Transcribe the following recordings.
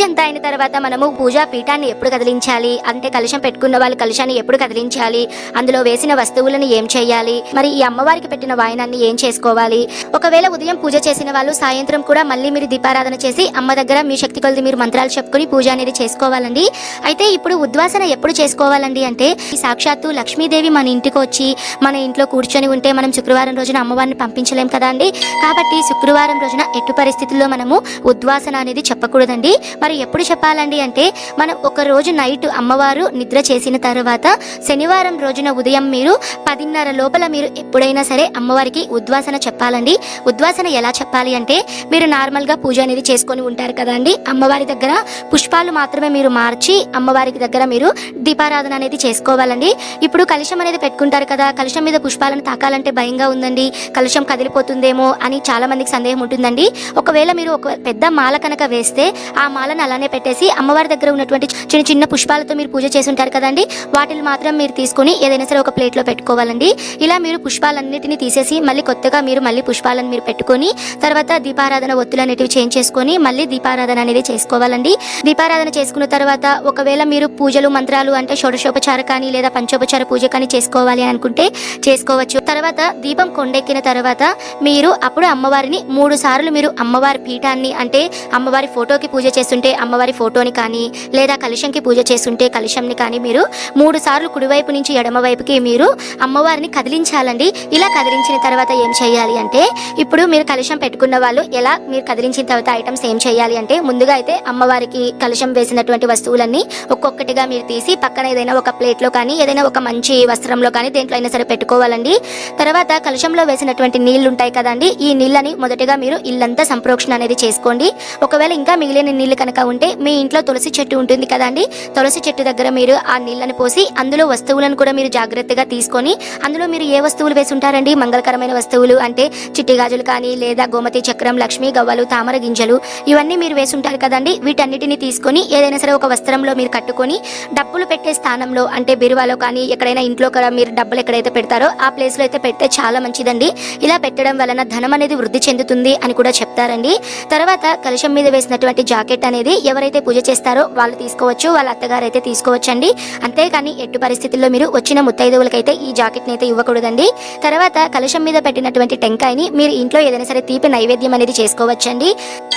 పూజ అంతా అయిన తర్వాత మనము పూజా పీఠాన్ని ఎప్పుడు కదిలించాలి? అంటే కలుషం పెట్టుకున్న వాళ్ళు కలుషాన్ని ఎప్పుడు కదిలించాలి? అందులో వేసిన వస్తువులను ఏం చేయాలి? మరి ఈ అమ్మవారికి పెట్టిన వాయనాన్ని ఏం చేసుకోవాలి? ఒకవేళ ఉదయం పూజ చేసిన వాళ్ళు సాయంత్రం కూడా మళ్ళీ మీరు దీపారాధన చేసి అమ్మ దగ్గర మీ శక్తి కొలది మీరు మంత్రాలు చెప్పుకొని పూజ అనేది చేసుకోవాలండి. అయితే ఇప్పుడు ఉద్వాసన ఎప్పుడు చేసుకోవాలండి అంటే సాక్షాత్తు లక్ష్మీదేవి మన ఇంటికి వచ్చి మన ఇంట్లో కూర్చొని ఉంటే మనం శుక్రవారం రోజున అమ్మవారిని పంపించలేం కదా అండి కాబట్టి శుక్రవారం రోజున ఎటు పరిస్థితుల్లో మనము ఉద్వాసన అనేది చెప్పకూడదండి. మరి ఎప్పుడు చెప్పాలండి అంటే మనం ఒక రోజు నైట్ అమ్మవారు నిద్ర చేసిన తర్వాత శనివారం రోజున ఉదయం మీరు పదిన్నర లోపల మీరు ఎప్పుడైనా సరే అమ్మవారికి ఉద్వాసన చెప్పాలండి. ఉద్వాసన ఎలా చెప్పాలి అంటే మీరు నార్మల్గా పూజ అనేది చేసుకొని ఉంటారు కదండి. అమ్మవారి దగ్గర పుష్పాలు మాత్రమే మీరు మార్చి అమ్మవారికి దగ్గర మీరు దీపారాధన అనేది చేసుకోవాలండి. ఇప్పుడు కలుషం అనేది పెట్టుకుంటారు కదా కలుషం మీద పుష్పాలను తాకాలంటే భయంగా ఉందండి. కలుషం కదిలిపోతుందేమో అని చాలా మందికి సందేహం ఉంటుందండి. ఒకవేళ మీరు ఒక పెద్ద మాల కనుక వేస్తే ఆ మాలను అలానే పెట్టేసి అమ్మవారి దగ్గర ఉన్నటువంటి చిన్న చిన్న పుష్పాలతో మీరు పూజ చేసుంటారు కదండి. వాటిని మాత్రం మీరు తీసుకొని ఏదైనా సరే ఒక ప్లేట్లో పెట్టుకోవాలండి. ఇలా మీరు పుష్పాలన్నిటిని తీసేసి మళ్ళీ కొత్తగా మీరు మళ్ళీ పుష్పాలను మీరు పెట్టుకొని తర్వాత దీపారాధన ఒత్తులు అనేటివి చేంజ్ చేసుకొని మళ్ళీ దీపారాధన అనేది చేసుకోవాలండి. దీపారాధన చేసుకున్న తర్వాత ఒకవేళ మీరు పూజలు మంత్రాలు అంటే షోడశోపచార కానీ లేదా పంచోపచార పూజ కానీ చేసుకోవాలి అని అనుకుంటే చేసుకోవచ్చు. తర్వాత దీపం కొండెక్కిన తర్వాత మీరు అప్పుడు అమ్మవారిని మూడు సార్లు మీరు అమ్మవారి పీఠాన్ని అంటే అమ్మవారి ఫోటోకి పూజ చేస్తుంటే అమ్మవారి ఫోటోని కానీ లేదా కలుషంకి పూజ చేస్తుంటే కలుషంని కానీ మీరు మూడు సార్లు కుడివైపు నుంచి ఎడమ వైపుకి మీరు అమ్మవారిని కదిలించాలండి. ఇలా కదిలించిన తర్వాత ఏం చేయాలి అంటే ఇప్పుడు మీరు కలుషం పెట్టుకున్న వాళ్ళు ఎలా మీరు కదిలించిన తర్వాత ఐటమ్స్ ఏం చేయాలి అంటే ముందుగా అయితే అమ్మవారికి కలుషం వేసినటువంటి వస్తువులన్నీ ఒక్కొక్కటిగా మీరు తీసి పక్కన ఏదైనా ఒక ప్లేట్లో కానీ ఏదైనా ఒక మంచి వస్త్రంలో కానీ దేంట్లో అయినా సరే పెట్టుకోవాలండి. తర్వాత కలుషంలో వేసినటువంటి నీళ్ళు ఉంటాయి కదండి ఈ నీళ్ళని మొదటిగా మీరు ఇల్లంతా సంప్రోక్షణ అనేది చేసుకోండి. ఒకవేళ ఇంకా మిగిలిన నీళ్ళు కనుక ఉంటే అంటే మీ ఇంట్లో తులసి చెట్టు ఉంటుంది కదండి? తులసి చెట్టు దగ్గర మీరు ఆ నీళ్ళని పోసి అందులో వస్తువులను కూడా మీరు జాగ్రత్తగా తీసుకొని అందులో మీరు ఏ వస్తువులు వేసి ఉంటారండి? మంగళకరమైన వస్తువులు అంటే చిట్టి గాజులు కానీ లేదా గోమతి చక్రం లక్ష్మీ గవ్వలు తామర గింజలు ఇవన్నీ మీరు వేసి ఉంటారు కదండి? వీటన్నిటిని తీసుకొని ఏదైనా సరే ఒక వస్త్రంలో మీరు కట్టుకొని డబ్బులు పెట్టే స్థానంలో అంటే బీరువాలో కానీ ఎక్కడైనా ఇంట్లో కూడా మీరు డబ్బులు ఎక్కడైతే పెడతారో ఆ ప్లేస్లో అయితే పెడితే చాలా మంచిదండి. ఇలా పెట్టడం వలన ధనం అనేది వృద్ధి చెందుతుంది అని కూడా చెప్తారండి. తర్వాత కలశం మీద వేసినటువంటి జాకెట్ అనేది ఎవరైతే పూజ చేస్తారో వాళ్ళు తీసుకోవచ్చు వాళ్ళ అత్తగారు అయితే తీసుకోవచ్చండి. అంతేకాని ఎట్టు పరిస్థితుల్లో మీరు వచ్చిన ముత్తైదువులకైతే ఈ జాకెట్ని అయితే ఇవ్వకూడదండి. తర్వాత కలుషం మీద పెట్టినటువంటి టెంకాయని మీరు ఇంట్లో ఏదైనా సరే తీపి నైవేద్యం అనేది చేసుకోవచ్చండి.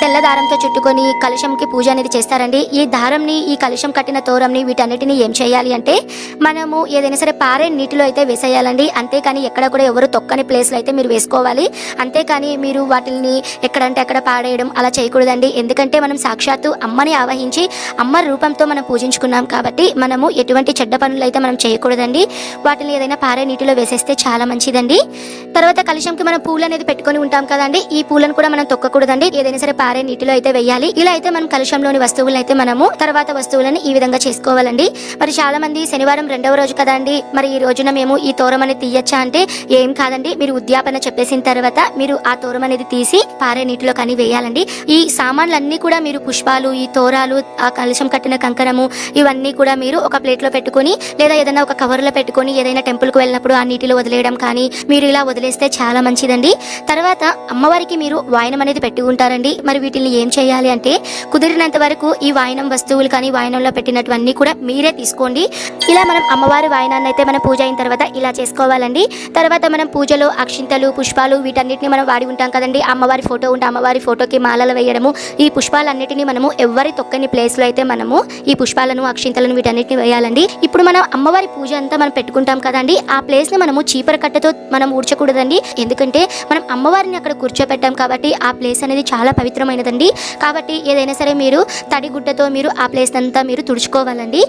తెల్ల దారంతో చుట్టుకొని కలుషంకి పూజ అనేది చేస్తారండి. ఈ దారంని ఈ కలుషం కట్టిన తోరంని వీటన్నిటిని ఏం చేయాలి అంటే మనము ఏదైనా సరే పారే నీటిలో అయితే వేసేయాలండి. అంతేకాని ఎక్కడ కూడా ఎవరు తొక్కని ప్లేస్లో అయితే మీరు వేసుకోవాలి. అంతేకాని మీరు వాటిని ఎక్కడంటే అక్కడ పాడేయడం అలా చేయకూడదండి. ఎందుకంటే మనం సాక్షాత్తు అమ్మ అమ్మని ఆవహించి అమ్మ రూపంతో మనం పూజించుకున్నాం కాబట్టి మనము ఎటువంటి చెడ్డ పనులు అయితే మనం చేయకూడదండి. వాటిని ఏదైనా పారే నీటిలో వేసేస్తే చాలా మంచిదండి. తర్వాత కలశంకి మనం పూలు అనేది పెట్టుకొని ఉంటాం కదండి. ఈ పూలను కూడా మనం తొక్కకూడదండి. ఏదైనా సరే పారే నీటిలో అయితే వేయాలి. ఇలా అయితే మనం కలుషంలోని వస్తువులను అయితే మనము తర్వాత వస్తువులను ఈ విధంగా చేసుకోవాలండి. మరి చాలా మంది శనివారం రెండవ రోజు కదండి మరి ఈ రోజున మేము ఈ తోరం అనేది తీయచ్చా అంటే ఏం కాదండి. మీరు ఉద్యాపన చెప్పేసిన తర్వాత మీరు ఆ తోరం అనేది తీసి పారే నీటిలో కానీ వేయాలండి. ఈ సామాన్లన్నీ కూడా మీరు పుష్పాలు ఈ తోరాలు ఆ కలశం కట్టిన కంకణము ఇవన్నీ కూడా మీరు ఒక ప్లేట్లో పెట్టుకొని లేదా ఏదైనా ఒక కవర్లో పెట్టుకొని ఏదైనా టెంపుల్కి వెళ్ళినప్పుడు ఆ నీటిలో వదిలేయడం కానీ మీరు ఇలా వదిలేస్తే చాలా మంచిదండి. తర్వాత అమ్మవారికి మీరు వాయనం అనేది పెట్టుకుంటారండి మరి వీటిని ఏం చేయాలి అంటే కుదిరినంత వరకు ఈ వాయనం వస్తువులు కానీ వాయనంలో పెట్టినటువన్నీ కూడా మీరే తీసుకోండి. ఇలా మనం అమ్మవారి వాయనాన్ని అయితే మనం పూజ అయిన తర్వాత ఇలా చేసుకోవాలండి. తర్వాత మనం పూజలో అక్షింతలు పుష్పాలు వీటన్నిటిని మనం వాడి ఉంటాం కదండి. అమ్మవారి ఫోటో ఉంటే అమ్మవారి ఫోటోకి మాలలు వేయడము ఈ పుష్పాలన్నిటిని మనము ఎవ్వరి తొక్కని ప్లేస్లో అయితే మనము ఈ పుష్పాలను అక్షింతలను వీటన్నిటిని వేయాలండి. ఇప్పుడు మనం అమ్మవారి పూజ అంతా మనం పెట్టుకుంటాం కదండి ఆ ప్లేస్ని మనము చీపర కట్టతో మనం ఊడ్చకూడదండి. ఎందుకంటే మనం అమ్మవారిని అక్కడ కూర్చోపెట్టాం కాబట్టి ఆ ప్లేస్ అనేది చాలా పవిత్రమైనదండి. కాబట్టి ఏదైనా సరే మీరు తడి గుడ్డతో మీరు ఆ ప్లేస్ అంతా మీరు తుడుచుకోవాలండి.